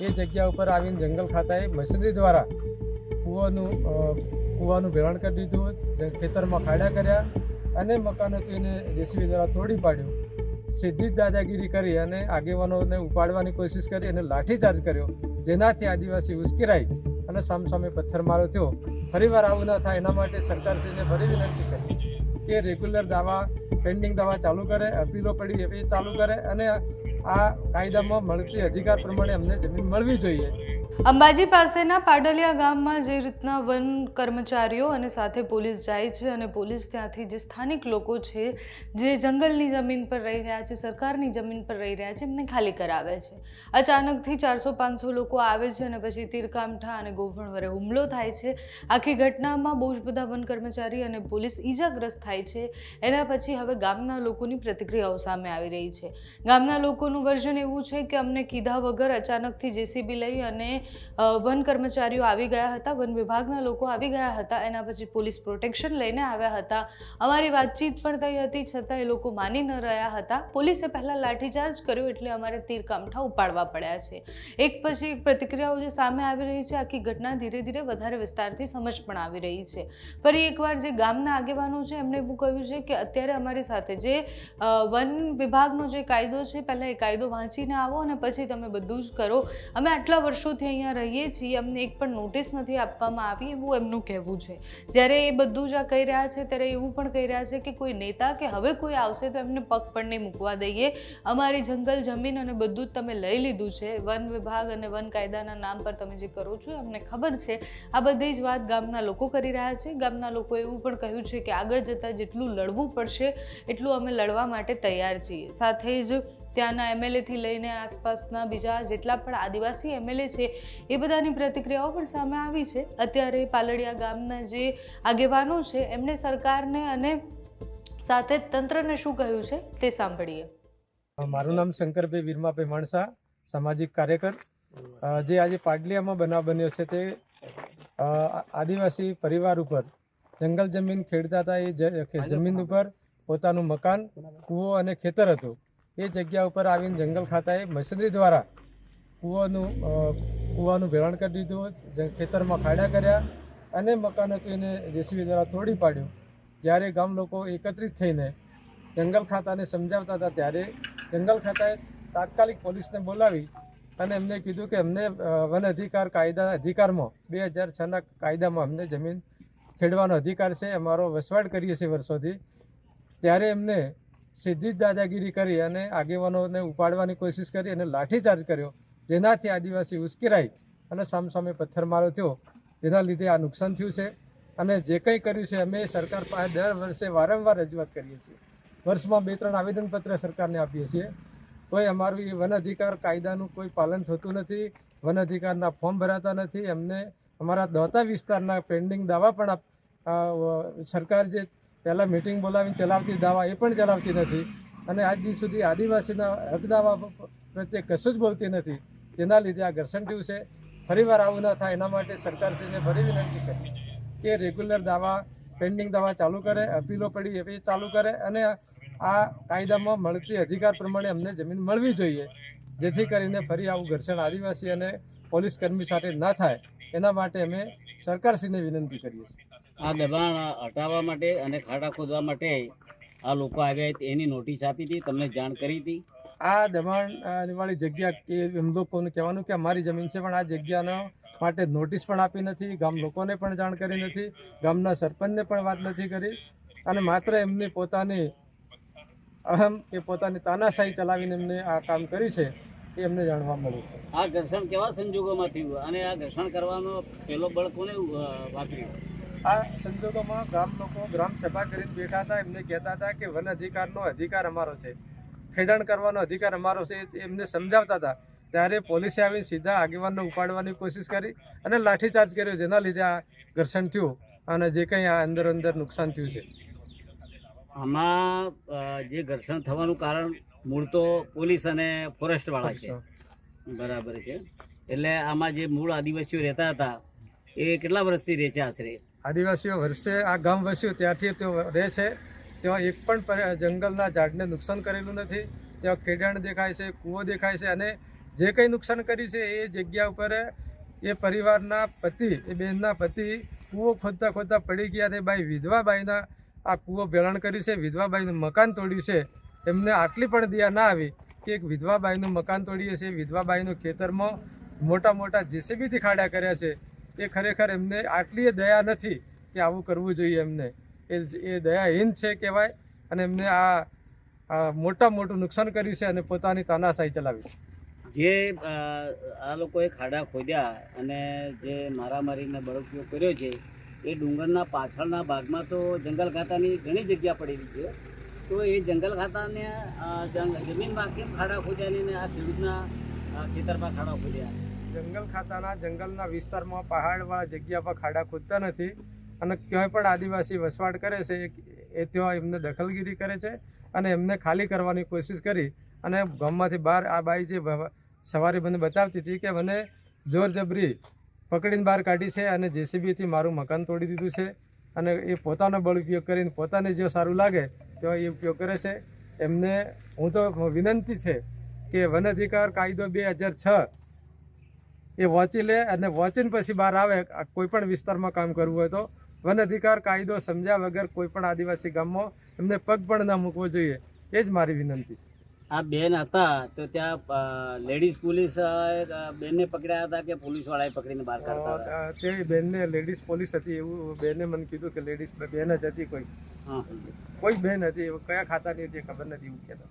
એ જગ્યા ઉપર આવીને જંગલ ખાતાએ મશીનરી દ્વારા કૂવાનું કૂવાનું ભેળણ કરી દીધું ખેતરમાં ખાડા કર્યા અને મકાનો તેને એને જેસીબી દ્વારા તોડી પાડ્યું. સીધી જ દાદાગીરી કરી અને આગેવાનોને ઉપાડવાની કોશિશ કરી અને લાઠીચાર્જ કર્યો. જેનાથી આદિવાસી ઉશ્કેરાઈ અને સામસામે પથ્થરમારો થયો. ફરીવાર આવું ન થાય, એના માટે સરકારશ્રીને ફરી વિનંતી કરી. કે રેગ્યુલર દાવા, પેન્ડિંગ દાવા ચાલુ કરે, અપીલો પડી એ ચાલુ કરે અને આ કાયદામાં મળતી અધિકાર પ્રમાણે અમને જમીન મળવી જોઈએ. અંબાજી પાસેના પાડલિયા ગામમાં જે રીતના વન કર્મચારીઓ અને સાથે પોલીસ જાય છે અને પોલીસ ત્યાંથી જે સ્થાનિક લોકો છે, જે જંગલની જમીન પર રહી રહ્યા છે, સરકારની જમીન પર રહી રહ્યા છે, એમને ખાલી કરાવે છે. અચાનકથી ચારસો પાંચસો લોકો આવે છે અને પછી તીરકામઠા અને ગોફણ વરે હુમલો થાય છે. આખી ઘટનામાં બહુ જ બધા વન કર્મચારી અને પોલીસ ઈજાગ્રસ્ત થાય છે. એના પછી હવે ગામના લોકોની પ્રતિક્રિયાઓ સામે આવી રહી છે. ગામના લોકોનું વર્ઝન એવું છે કે અમને કીધા વગર અચાનકથી જેસીબી લઈ અને વન કર્મચારીઓ આવી ગયા હતા, વન વિભાગના લોકો આવી ગયા હતા, એના પછી પોલીસ પ્રોટેક્શન લઈને આવ્યા હતા. અમારી વાતચીત પણ થઈ હતી, છતાં એ લોકો માની ન રહ્યા હતા. પોલીસે પહેલાં લાઠીચાર્જ કર્યો એટલે અમારે તીર કામઠા ઉપાડવા પડ્યા છે. એક પછી એક પ્રતિક્રિયાઓ જે સામે આવી રહી છે, આખી ઘટના ધીરે ધીરે વધારે વિસ્તારથી સમજ પણ આવી રહી છે. ફરી એકવાર જે ગામના આગેવાનો છે એમણે એવું કહ્યું છે કે અત્યારે અમારી સાથે જે વન વિભાગનો જે કાયદો છે, પહેલાં એ કાયદો વાંચીને આવો અને પછી તમે બધું જ કરો. અમે આટલા વર્ષોથી અહીંયા રહીએ છીએ, અમને એક પણ નોટિસ નથી આપવામાં આવી એવું એમનું કહેવું છે. જ્યારે એ બધું જ આ કહી રહ્યા છે, ત્યારે એવું પણ કહી રહ્યા છે કે કોઈ નેતા કે હવે કોઈ આવશે તો એમને પગ પણ નહીં મૂકવા દઈએ. અમારી જંગલ જમીન અને બધું જ તમે લઈ લીધું છે. વન વિભાગ અને વન કાયદાના નામ પર તમે જે કરો છો અમને ખબર છે. આ બધી જ વાત ગામના લોકો કરી રહ્યા છે. ગામના લોકો એવું પણ કહ્યું છે કે આગળ જતાં જેટલું લડવું પડશે, એટલું અમે લડવા માટે તૈયાર છીએ. સાથે જ ત્યાંના એમએલએથી લઈને આસપાસના બીજા જેટલા પણ આદિવાસી એમએલએ છે, એ બધાની પ્રતિક્રિયાઓ પણ સામે આવી છે. અત્યારે પાલડિયા ગામના જે આગેવાનો છે એમણે સરકારને અને સાથે તંત્રને શું કહ્યું છે, તે સાંભળીએ. મારું નામ શંકરભાઈ વીરમાભાઈ માણસા, સામાજિક કાર્યકર. જે આજે પાડલિયામાં બનાવ બન્યો છે તે આદિવાસી પરિવાર ઉપર, જંગલ જમીન ખેડતા હતા એ જમીન ઉપર પોતાનું મકાન, કૂવો અને ખેતર હતું. એ જગ્યા ઉપર આવીને જંગલ ખાતાએ મશીનરી દ્વારા કૂવાનું કૂવાનું ભેળણ કરી દીધું. ખેતરમાં ખાડા કર્યા અને મકાન હતું એને જેસીબી દ્વારા તોડી પાડ્યું. જ્યારે ગામ લોકો એકત્રિત થઈને જંગલ ખાતાને સમજાવતા હતા, ત્યારે જંગલ ખાતાએ તાત્કાલિક પોલીસને બોલાવી અને એમને કીધું કે અમને વન અધિકાર કાયદા અધિકારમાં, બે હજાર છના કાયદામાં અમને જમીન ખેડવાનો અધિકાર છે. અમારો વસવાટ કરીએ છીએ વર્ષોથી. ત્યારે એમને સીધી જ દાદાગીરી કરી અને આગેવાનોને ઉપાડવાની કોશિશ કરી અને લાઠીચાર્જ કર્યો. જેનાથી આદિવાસી ઉશ્કેરાઈ અને સામસામે પથ્થરમારો થયો. જેના લીધે આ નુકસાન થયું છે અને જે કંઈ કર્યું છે અમે સરકાર પાસે દર વર્ષે વારંવાર રજૂઆત કરીએ છીએ. વર્ષમાં બે ત્રણ આવેદનપત્ર સરકારને આપીએ છીએ. તોય અમારું એ વન અધિકાર કાયદાનું કોઈ પાલન થતું નથી. વન અધિકારના ફોર્મ ભરાતા નથી. એમને અમારા દોતા વિસ્તારના પેન્ડિંગ દાવા પણ સરકાર જે પહેલાં મિટિંગ બોલાવીને ચલાવતી દાવા એ પણ ચલાવતી નથી. અને આજ દિવસ સુધી આદિવાસીના હક દાવા પ્રત્યે કશું જ બોલતી નથી. જેના લીધે આ ઘર્ષણ થયું છે ફરીવાર આવું ન થાય. એના માટે સરકારશ્રીને ફરી વિનંતી કરી કે રેગ્યુલર દાવા પેન્ડિંગ દાવા ચાલુ કરે, અપીલો પડી એ ચાલુ કરે અને આ કાયદામાં મળતી અધિકાર પ્રમાણે અમને જમીન મળવી જોઈએ. જેથી કરીને ફરી આવું ઘર્ષણ આદિવાસી અને પોલીસ કર્મી સાથે ન થાય. એના માટે અમે સરકારશ્રીને વિનંતી કરીએ છીએ. આ દબાણ હટાવવા માટે અને ખાડા ખોદવા માટે આ લોકો આવ્યા એની નોટિસ આપી હતી તમને જાણ કરી હતી? આ દબાણ વાળી જગ્યા એમ લોકોને કહેવાનું કે અમારી જમીન છે પણ આ જગ્યાનો માટે નોટિસ પણ આપી નથી ગામ લોકોને પણ જાણ કરી નથી ગામના સરપંચને પણ વાત નથી કરી અને માત્ર એમની પોતાની અહમ કે પોતાની તાનાશાહી ચલાવીને એમને આ કામ કર્યું છે એ એમને જાણવા મળ્યું છે. આ ઘર્ષણ કેવા સંજોગોમાં થયું? અને આ ઘર્ષણ કરવાનો પેલો બળ કોને વાપર્યું? આ સંજોગોમાં ગામ લોકો ગ્રામ સભા કરીને બેઠા હતા એમને કહેતા હતા કે વન અધિકારનો અધિકાર અમારો છે. ખેડાણ કરવાનો અધિકાર અમારો છે એમને સમજાવતા હતા. ત્યારે પોલીસે આવીને સીધા આગેવાનને ઉપાડવાની કોશિશ કરી અને લાઠીચાર્જ કર્યો જેના લીધે આ ઘર્ષણ થયું અને જે કંઈ આ અંદર અંદર નુકસાન થયું છે. આમાં જે ઘર્ષણ થવાનું કારણ મૂળ તો પોલીસ અને ફોરેસ્ટવાળા છે. બરાબર છે. એટલે આમાં જે મૂળ આદિવાસીઓ રહેતા હતા એ કેટલા વર્ષથી રહે છે આશરે? આદિવાસીઓ વર્ષે આ ગામ વસ્યું ત્યાંથી તેઓ રહે છે. તેમાં એક પણ જંગલના ઝાડને નુકસાન કરેલું નથી. ત્યાં ખેડાણ દેખાય છે, કૂવો દેખાય છે અને જે કંઈ નુકસાન કર્યું છે એ જગ્યા ઉપર એ પરિવારના પતિ, એ બહેનના પતિ કૂવો ખોદતા ખોદતા પડી ગયા અને બાઈ વિધવાબાઈના આ કૂવો ભેળણ કર્યું છે. વિધવાબાઈનું મકાન તોડ્યું છે. એમને આટલી પણ દયા ના આવી કે એક વિધવાબાઈનું મકાન તોડીએ છીએ વિધવાબાઈનું ખેતરમાં મોટા મોટા જેસીબીથી ખાડા કર્યા છે. એ ખરેખર એમને આટલી દયા નથી કે આવું કરવું જોઈએ એમને. એ એ દયાહીન છે કહેવાય અને એમને આ મોટા મોટું નુકસાન કર્યું છે અને પોતાની તાનાશાહી ચલાવી છે. જે આ લોકોએ ખાડા ખોદ્યા અને જે મારામારીને બળદપીઓ કર્યો છે, એ ડુંગરના પાછળના ભાગમાં તો જંગલ ખાતાની ઘણી જગ્યા પડેલી છે. તો એ જંગલ ખાતાને જમીનમાં કેમ ખાડા ખોદ્યા નહીં ને આ ખેડૂતના ખેતરમાં ખાડા ખોદ્યા? જંગલ ખાતાના જંગલના વિસ્તારમાં પહાડવાળા જગ્યા પર ખાડા ખોદતા નથી અને ક્યાંય પણ આદિવાસી વસવાટ કરે છે, એ- તેઓ એમને દખલગીરી કરે છે અને એમને ખાલી કરવાની કોશિશ કરી અને ગામમાંથી બહાર આ બાઈ જે સવારે મને બતાવતી હતી કે મને જોરજબરી પકડીને બહાર કાઢી છે અને જેસીબીથી મારું મકાન તોડી દીધું છે અને એ પોતાનો બળ ઉપયોગ કરીને પોતાને જો સારું લાગે તો એ ઉપયોગ કરે છે. એમને હું તો વિનંતી છે કે વન અધિકાર કાયદો બે હજાર છ એ વાંચી લે અને વાંચીને પછી બહાર આવે. કોઈ પણ વિસ્તારમાં કામ કરવું હોય તો વન અધિકાર કાયદો સમજ્યા વગર કોઈ પણ આદિવાસી ગામમાં એમને પગ પણ ના મૂકવો જોઈએ. એ જ મારી વિનંતી છે. આ બેન હતા તો ત્યાં લેડીઝ પોલીસ બેનને પકડ્યા હતા કે પોલીસ વાળાએ પકડીને બહાર કાઢતા હતા? તે બેનને લેડીઝ પોલીસ હતી એવું બેને મને કીધું કે લેડીઝ બેન જ હતી કોઈ. કોઈ બેન હતી કયા ખાતાની હતી ખબર નથી એવું કહેતા.